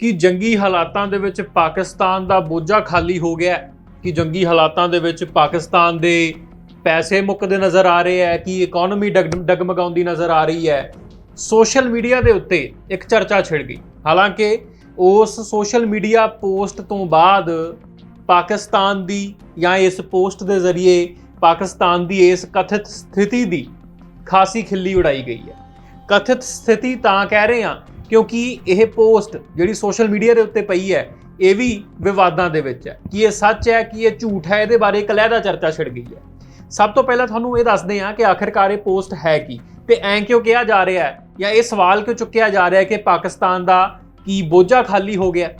ਕਿ ਜੰਗੀ ਹਾਲਾਤਾਂ ਦੇ ਵਿੱਚ ਪਾਕਿਸਤਾਨ ਦਾ ਬੋਝਾ ਖਾਲੀ ਹੋ ਗਿਆ ਕਿ ਜੰਗੀ ਹਾਲਾਤਾਂ ਦੇ ਵਿੱਚ ਪਾਕਿਸਤਾਨ ਦੇ ਪੈਸੇ ਮੁੱਕਦੇ ਨਜ਼ਰ ਆ ਰਹੇ ਹੈ, ਕਿ ਇਕਨੋਮੀ ਡਗਮਗਾਉਂਦੀ ਨਜ਼ਰ ਆ ਰਹੀ ਹੈ। ਸੋਸ਼ਲ ਮੀਡੀਆ ਦੇ ਉੱਤੇ ਇੱਕ ਚਰਚਾ ਛਿੜ ਗਈ। ਹਾਲਾਂਕਿ ਉਸ ਸੋਸ਼ਲ ਮੀਡੀਆ ਪੋਸਟ ਤੋਂ ਬਾਅਦ ਪਾਕਿਸਤਾਨ ਦੀ ਜਾਂ ਇਸ ਪੋਸਟ ਦੇ ਜ਼ਰੀਏ ਪਾਕਿਸਤਾਨ ਦੀ ਇਸ ਕਥਿਤ ਸਥਿਤੀ ਦੀ ਖਾਸੀ ਖਿੱਲੀ ਉਡਾਈ ਗਈ ਹੈ। ਕਥਿਤ ਸਥਿਤੀ ਤਾਂ ਕਹਿ ਰਹੇ ਹਾਂ ਕਿਉਂਕਿ ਇਹ ਪੋਸਟ ਜਿਹੜੀ ਸੋਸ਼ਲ ਮੀਡੀਆ ਦੇ ਉੱਤੇ ਪਈ ਹੈ, ਇਹ ਵੀ ਵਿਵਾਦਾਂ ਦੇ ਵਿੱਚ ਹੈ। ਕਿ ਇਹ ਸੱਚ ਹੈ, ਕਿ ਇਹ ਝੂਠ ਹੈ, ਇਹਦੇ ਬਾਰੇ ਇੱਕ ਲਹਿਦਾ ਚਰਚਾ ਛਿੜ ਗਈ ਹੈ। ਸਭ ਤੋਂ ਪਹਿਲਾਂ ਤੁਹਾਨੂੰ ਇਹ ਦੱਸਦੇ ਹਾਂ ਕਿ ਆਖਿਰਕਾਰ ਇਹ ਪੋਸਟ ਹੈ ਕੀ। ਤੇ ਐਂ ਕਿਉਂ ਕਿਹਾ ਜਾ ਰਿਹਾ ਹੈ ਜਾਂ ਇਹ ਸਵਾਲ ਕਿਉਂ ਚੁੱਕਿਆ ਜਾ ਰਿਹਾ ਹੈ ਕਿ ਪਾਕਿਸਤਾਨ ਦਾ ਕੀ ਬੋਝਾ ਖਾਲੀ ਹੋ ਗਿਆ?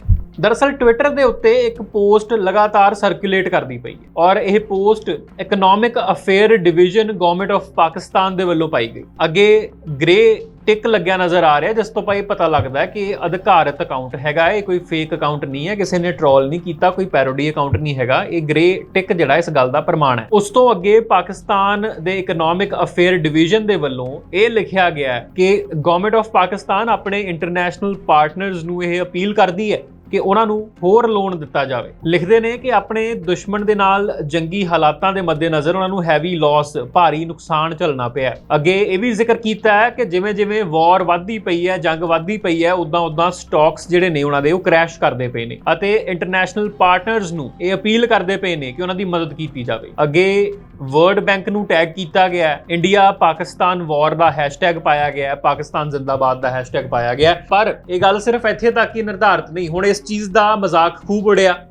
ਦਰਅਸਲ ਟਵਿੱਟਰ ਦੇ ਉੱਤੇ ਇੱਕ ਪੋਸਟ ਲਗਾਤਾਰ ਸਰਕੂਲੇਟ ਕਰਦੀ ਪਈ ਹੈ ਔਰ ਇਹ post economic affair division government of Pakistan ਦੇ ਵੱਲੋਂ ਪਾਈ ਗਈ। ਅੱਗੇ ਗ੍ਰੇ ਟਿਕ ਲੱਗਿਆ ਨਜ਼ਰ ਆ ਰਿਹਾ, ਜਿਸ ਤੋਂ ਭਾਈ ਪਤਾ ਲੱਗਦਾ ਹੈ ਕਿ ਇਹ ਅਧਿਕਾਰਤ ਅਕਾਊਂਟ ਹੈਗਾ ਇਹ, ਕੋਈ ਫੇਕ ਅਕਾਊਂਟ ਨਹੀਂ ਹੈ, ਕਿਸੇ ਨੇ ਟਰੋਲ ਨਹੀਂ ਕੀਤਾ, ਕੋਈ ਪੈਰੋਡੀ ਅਕਾਊਂਟ ਨਹੀਂ ਹੈਗਾ, ਇਹ ਗ੍ਰੇ ਟਿਕ ਜਿਹੜਾ ਇਸ ਗੱਲ ਦਾ ਪ੍ਰਮਾਣ ਹੈ। ਉਸ ਤੋਂ ਅੱਗੇ ਪਾਕਿਸਤਾਨ ਦੇ ਇਕਨੋਮਿਕ ਅਫੇਅਰ ਡਿਵੀਜ਼ਨ ਦੇ ਵੱਲੋਂ ਇਹ ਲਿਖਿਆ ਗਿਆ ਹੈ ਕਿ ਗਵਰਨਮੈਂਟ ਆਫ ਪਾਕਿਸਤਾਨ ਆਪਣੇ ਇੰਟਰਨੈਸ਼ਨਲ ਪਾਰਟਨਰਸ ਨੂੰ ਇਹ ਅਪੀਲ ਕਰਦੀ ਹੈ। ਕਿ ਉਹਨਾਂ ਨੂੰ ਹੋਰ ਲੋਨ ਦਿੱਤਾ ਜਾਵੇ। ਲਿਖਦੇ ਨੇ ਕਿ ਆਪਣੇ ਦੁਸ਼ਮਣ ਦੇ ਨਾਲ ਜੰਗੀ ਹਾਲਾਤਾਂ ਦੇ ਮੱਦੇਨਜ਼ਰ ਉਹਨਾਂ ਨੂੰ ਹੈਵੀ ਲਾਸ ਭਾਰੀ ਨੁਕਸਾਨ ਝੱਲਣਾ ਪਿਆ। ਅੱਗੇ ਇਹ ਵੀ ਜ਼ਿਕਰ ਕੀਤਾ ਹੈ ਕਿ ਜਿਵੇਂ ਜਿਵੇਂ ਵਾਰ ਵੱਧਦੀ ਪਈ ਹੈ, ਜੰਗ ਵੱਧਦੀ ਪਈ ਹੈ ਉਦਾਂ ਉਦਾਂ ਸਟਾਕਸ ਜਿਹੜੇ ਨੇ ਉਹਨਾਂ ਦੇ ਉਹ ਕ੍ਰੈਸ਼ ਕਰਦੇ ਪਏ ਨੇ ਅਤੇ ਇੰਟਰਨੈਸ਼ਨਲ ਪਾਰਟਨਰਸ ਨੂੰ ਇਹ ਅਪੀਲ ਕਰਦੇ ਪਏ ਨੇ ਕਿ ਉਹਨਾਂ ਦੀ ਮਦਦ ਕੀਤੀ ਜਾਵੇ। ਅੱਗੇ ਵਰਲਡ ਬੈਂਕ ਨੂੰ ਟੈਗ ਕੀਤਾ ਗਿਆ ਇੰਡੀਆ ਪਾਕਿਸਤਾਨ ਵਾਰ ਦਾ ਹੈਸ਼ਟੈਗ ਪਾਇਆ ਗਿਆ ਪਾਕਿਸਤਾਨ ਜ਼ਿੰਦਾਬਾਦ ਦਾ ਹੈਸ਼ਟੈਗ ਪਾਇਆ ਗਿਆ ਪਰ ਇਹ ਗੱਲ ਸਿਰਫ ਇੱਥੇ ਤੱਕ ਹੀ ਨਿਰਧਾਰਿਤ ਨਹੀਂ, ਹੁਣ ਇਸ ਚੀਜ਼ ਦਾ ਮਜ਼ਾਕ ਖੂਬ ਉੜਿਆ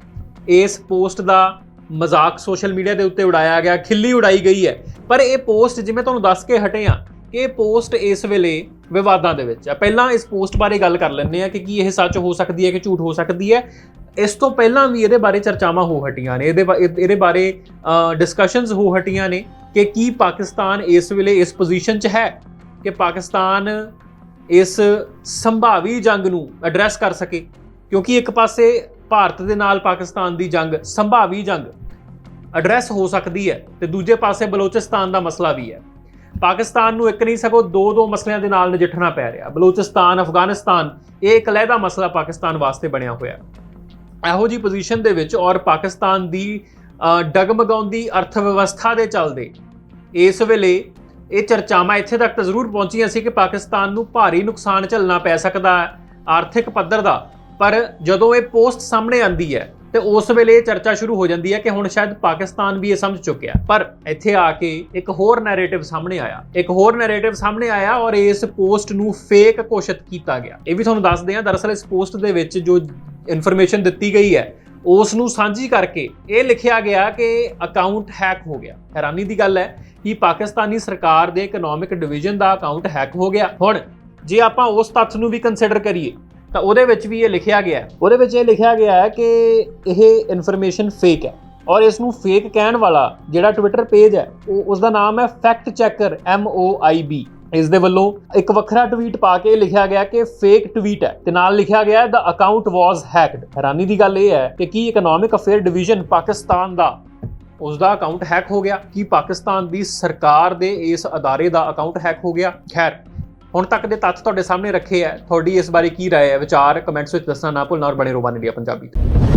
ਇਸ ਪੋਸਟ ਦਾ ਮਜ਼ਾਕ ਸੋਸ਼ਲ ਮੀਡੀਆ ਦੇ ਉੱਤੇ ਉਡਾਇਆ ਗਿਆ, ਖਿੱਲੀ ਉਡਾਈ ਗਈ ਹੈ। ਪਰ ਇਹ ਪੋਸਟ, ਜਿਵੇਂ ਤੁਹਾਨੂੰ ਦੱਸ ਕੇ ਹਟੇ ਆ ਕਿ ਇਹ ਪੋਸਟ ਇਸ ਵੇਲੇ ਵਿਵਾਦਾਂ ਦੇ ਵਿੱਚ ਆ। ਪਹਿਲਾਂ ਇਸ ਪੋਸਟ ਬਾਰੇ ਗੱਲ ਕਰ ਲੈਂਦੇ ਆ ਕਿ ਕੀ ਇਹ ਸੱਚ ਹੋ ਸਕਦੀ ਹੈ ਕਿ ਝੂਠ ਹੋ ਸਕਦੀ ਹੈ। ਇਸ ਤੋਂ ਪਹਿਲਾਂ ਵੀ ਇਹਦੇ ਬਾਰੇ ਚਰਚਾਵਾਂ ਹੋ ਹਟੀਆਂ ਨੇ। ਇਹਦੇ ਬਾ- ਇਹਦੇ ਬਾਰੇ ਡਿਸਕਸ਼ਨਸ ਹੋ ਹਟੀਆਂ ਨੇ ਕਿ ਕੀ ਪਾਕਿਸਤਾਨ ਇਸ ਵੇਲੇ ਇਸ ਪੋਜੀਸ਼ਨ 'ਚ ਹੈ ਕਿ ਪਾਕਿਸਤਾਨ ਇਸ ਸੰਭਾਵੀ ਜੰਗ ਨੂੰ ਐਡਰੈਸ ਕਰ ਸਕੇ। ਕਿਉਂਕਿ ਇੱਕ ਪਾਸੇ ਭਾਰਤ ਦੇ ਨਾਲ ਪਾਕਿਸਤਾਨ ਦੀ ਜੰਗ, ਸੰਭਾਵੀ ਜੰਗ ਐਡਰੈਸ ਹੋ ਸਕਦੀ ਹੈ ਤੇ ਦੂਜੇ ਪਾਸੇ ਬਲੋਚਿਸਤਾਨ ਦਾ ਮਸਲਾ ਵੀ ਹੈ। ਪਾਕਿਸਤਾਨ ਨੂੰ ਇੱਕ ਨਹੀਂ ਸਗੋਂ ਦੋ ਦੋ ਮਸਲਿਆਂ ਦੇ ਨਾਲ ਨਜਿੱਠਣਾ ਪੈ ਰਿਹਾ। ਬਲੋਚਿਸਤਾਨ, ਅਫਗਾਨਿਸਤਾਨ, ਇਹ ਇੱਕ ਲਹਿਦਾ ਮਸਲਾ ਪਾਕਿਸਤਾਨ ਵਾਸਤੇ ਬਣਿਆ ਹੋਇਆ। ਇਹੋ ਜੀ ਪੋਜੀਸ਼ਨ ਦੇ ਵਿੱਚ ਔਰ ਪਾਕਿਸਤਾਨ ਦੀ ਡਗਮਗਾਉਂਦੀ ਅਰਥ ਵਿਵਸਥਾ ਦੇ ਚੱਲਦੇ ਇਸ ਵੇਲੇ ਇਹ ਚਰਚਾਵਾਂ ਇੱਥੇ ਤੱਕ ਤਾਂ ਜ਼ਰੂਰ ਪਹੁੰਚੀਆਂ ਸੀ ਕਿ ਪਾਕਿਸਤਾਨ ਨੂੰ ਭਾਰੀ ਨੁਕਸਾਨ ਝੱਲਣਾ ਪੈ ਸਕਦਾ ਹੈ। ਆਰਥਿਕ ਪੱਧਰ ਦਾ ਪਰ ਜਦੋਂ ਇਹ ਪੋਸਟ ਸਾਹਮਣੇ ਆਂਦੀ ਹੈ ਤੇ ਉਸ ਵੇਲੇ ਇਹ ਚਰਚਾ ਸ਼ੁਰੂ ਹੋ ਜਾਂਦੀ ਹੈ ਕਿ ਹੁਣ ਸ਼ਾਇਦ ਪਾਕਿਸਤਾਨ ਵੀ ਇਹ ਸਮਝ ਚੁੱਕਿਆ। ਪਰ ਇੱਥੇ ਆ ਕੇ ਇੱਕ ਹੋਰ ਨੈਰੇਟਿਵ ਸਾਹਮਣੇ ਆਇਆ। ਇੱਕ ਹੋਰ ਨੈਰੇਟਿਵ ਸਾਹਮਣੇ ਆਇਆ ਔਰ ਇਸ ਪੋਸਟ ਨੂੰ ਫੇਕ ਘੋਸ਼ਿਤ ਕੀਤਾ ਗਿਆ। ਇਹ ਵੀ ਤੁਹਾਨੂੰ ਦੱਸਦੇ ਹਾਂ, ਦਰਅਸਲ ਇਸ ਪੋਸਟ ਦੇ ਵਿੱਚ ਜੋ ਇਨਫੋਰਮੇਸ਼ਨ ਦਿੱਤੀ ਗਈ ਹੈ, ਉਸ ਨੂੰ ਸਾਂਝੀ ਕਰਕੇ ਇਹ ਲਿਖਿਆ ਗਿਆ ਕਿ ਅਕਾਊਂਟ ਹੈਕ ਹੋ ਗਿਆ। ਹੈਰਾਨੀ ਦੀ ਗੱਲ ਹੈ ਕਿ ਪਾਕਿਸਤਾਨੀ ਸਰਕਾਰ ਦੇ ਇਕਨੋਮਿਕ ਡਿਵੀਜ਼ਨ ਦਾ ਅਕਾਊਂਟ ਹੈਕ ਹੋ ਗਿਆ। ਹੁਣ ਜੇ ਆਪਾਂ ਉਸ ਤੱਥ ਨੂੰ ਵੀ ਕੰਸੀਡਰ ਕਰੀਏ ਤਾਂ ਉਹਦੇ ਵਿੱਚ ਵੀ ਇਹ ਲਿਖਿਆ ਗਿਆ ਹੈ। ਉਹਦੇ ਵਿੱਚ ਇਹ ਲਿਖਿਆ ਗਿਆ ਹੈ ਕਿ ਇਹ ਇਨਫੋਰਮੇਸ਼ਨ ਫੇਕ ਹੈ ਔਰ ਇਸ ਨੂੰ ਫੇਕ ਕਹਿਣ ਵਾਲਾ ਜਿਹੜਾ ਟਵਿੱਟਰ ਪੇਜ ਹੈ, ਉਹ ਉਸ ਦਾ ਨਾਮ ਹੈ fact checker M O I B ਇਸ ਦੇ ਵੱਲੋਂ ਇੱਕ ਵੱਖਰਾ ਟਵੀਟ ਪਾ ਕੇ ਲਿਖਿਆ ਗਿਆ ਕਿ ਫੇਕ ਟਵੀਟ ਹੈ ਤੇ ਨਾਲ ਲਿਖਿਆ ਗਿਆ ਦਾ ਅਕਾਊਂਟ ਵਾਸ ਹੈਕਡ ਹੈਰਾਨੀ ਦੀ ਗੱਲ ਇਹ ਹੈ ਕਿ ਕੀ ਇਕਨੋਮਿਕ ਅਫੇਅਰ ਡਿਵੀਜ਼ਨ ਪਾਕਿਸਤਾਨ ਦਾ ਉਸ ਦਾ ਅਕਾਊਂਟ ਹੈਕ ਹੋ ਗਿਆ? ਕੀ ਪਾਕਿਸਤਾਨ ਦੀ ਸਰਕਾਰ ਦੇ ਇਸ ਅਦਾਰੇ ਦਾ ਅਕਾਊਂਟ ਹੈਕ ਹੋ ਗਿਆ? ਖੈਰ ਹੁਣ ਤੱਕ ਦੇ ਤੱਥ ਤੁਹਾਡੇ ਸਾਹਮਣੇ ਰੱਖੇ ਹੈ ਤੁਹਾਡੀ ਇਸ ਬਾਰੇ ਕੀ رائے ਹੈ ਵਿਚਾਰ ਕਮੈਂਟਸ ਵਿੱਚ ਦੱਸਣਾ ਨਾ ਭੁੱਲਣਾ ਔਰ ਬਣੇ ਰਹੋ ਵਨ ਇੰਡੀਆ ਪੰਜਾਬੀ ਤੇ